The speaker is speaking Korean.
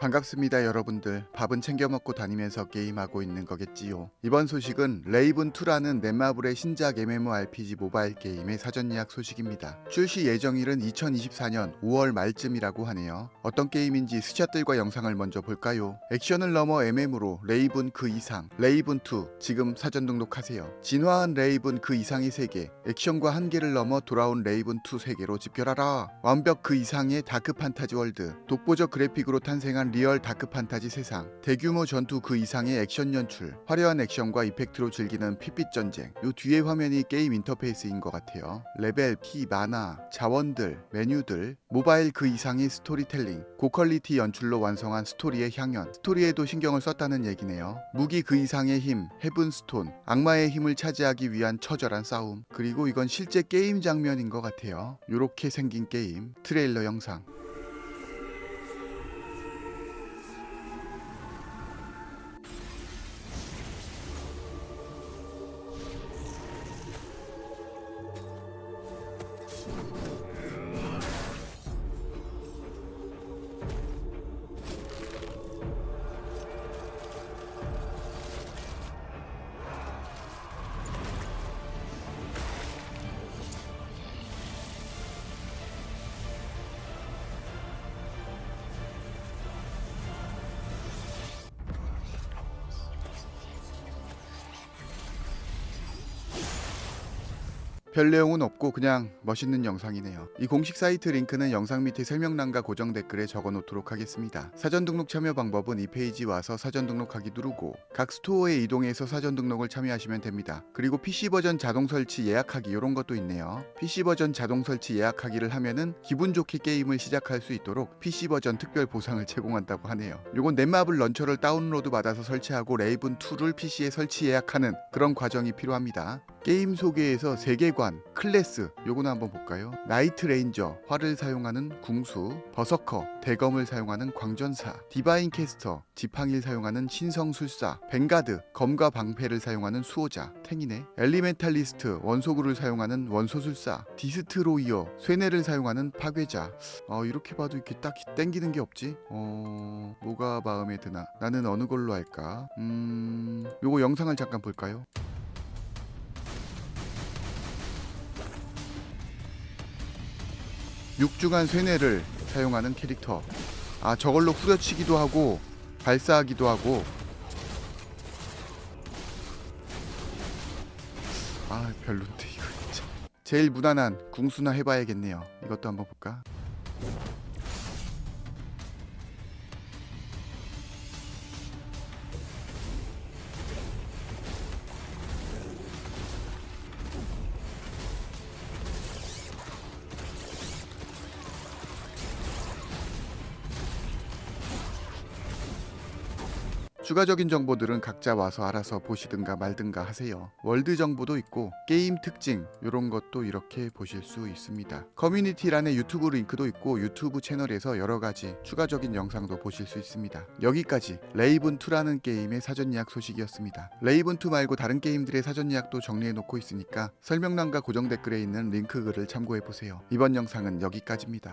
반갑습니다 여러분들. 밥은 챙겨 먹고 다니면서 게임하고 있는 거겠지요. 이번 소식은 레이븐2라는 넷마블의 신작 MMORPG 모바일 게임의 사전 예약 소식입니다. 출시 예정일은 2024년 5월 말쯤이라고 하네요. 어떤 게임인지 스샷들과 영상을 먼저 볼까요? 액션을 넘어 MM으로 레이븐 그 이상 레이븐2 지금 사전 등록하세요. 진화한 레이븐 그 이상의 세계 액션과 한계를 넘어 돌아온 레이븐2 세계로 집결하라. 완벽 그 이상의 다크 판타지 월드 독보적 그래픽으로 탄생한 리얼 다크 판타지 세상 대규모 전투 그 이상의 액션 연출 화려한 액션과 이펙트로 즐기는 핏빛 전쟁. 요 뒤에 화면이 게임 인터페이스인 것 같아요. 레벨, 피, 마나, 자원들, 메뉴들 모바일 그 이상의 스토리텔링. 고퀄리티 연출로 완성한 스토리의 향연. 스토리에도 신경을 썼다는 얘기네요. 무기 그 이상의 힘 헤븐스톤 악마의 힘을 차지하기 위한 처절한 싸움. 그리고 이건 실제 게임 장면인 것 같아요. 요렇게 생긴 게임. 트레일러 영상 별 내용은 없고 그냥 멋있는 영상이네요. 이 공식 사이트 링크는 영상 밑에 설명란과 고정 댓글에 적어 놓도록 하겠습니다. 사전 등록 참여 방법은 이 페이지 와서 사전 등록하기 누르고 각 스토어에 이동해서 사전 등록을 참여하시면 됩니다. 그리고 PC 버전 자동 설치 예약하기 이런 것도 있네요. PC 버전 자동 설치 예약하기를 하면은 기분 좋게 게임을 시작할 수 있도록 PC 버전 특별 보상을 제공한다고 하네요. 요건 넷마블 런처를 다운로드 받아서 설치하고 레이븐 2를 PC에 설치 예약하는 그런 과정이 필요합니다. 게임 소개에서 세계관, 클래스 요거는 한번 볼까요? 나이트 레인저, 활을 사용하는 궁수, 버서커, 대검을 사용하는 광전사, 디바인 캐스터, 지팡이를 사용하는 신성술사, 벵가드, 검과 방패를 사용하는 수호자, 탱이네, 엘리멘탈리스트, 원소구를 사용하는 원소술사, 디스트로이어, 쇠뇌를 사용하는 파괴자. 어 이렇게 봐도 이렇게 딱히 땡기는 게 없지? 어 뭐가 마음에 드나? 나는 어느 걸로 할까? 음 요거 영상을 잠깐 볼까요? 육중한 쇠뇌를 사용하는 캐릭터. 아 저걸로 후려치기도 하고 발사하기도 하고. 아 별론데 이거 진짜. 제일 무난한 궁수나 해봐야겠네요. 이것도 한번 볼까? 추가적인 정보들은 각자 와서 알아서 보시든가 말든가 하세요. 월드 정보도 있고 게임 특징 이런 것도 이렇게 보실 수 있습니다. 커뮤니티란에 유튜브 링크도 있고 유튜브 채널에서 여러 가지 추가적인 영상도 보실 수 있습니다. 여기까지 레이븐 2라는 게임의 사전 예약 소식이었습니다. 레이븐 2 말고 다른 게임들의 사전 예약도 정리해 놓고 있으니까 설명란과 고정 댓글에 있는 링크 글을 참고해 보세요. 이번 영상은 여기까지입니다.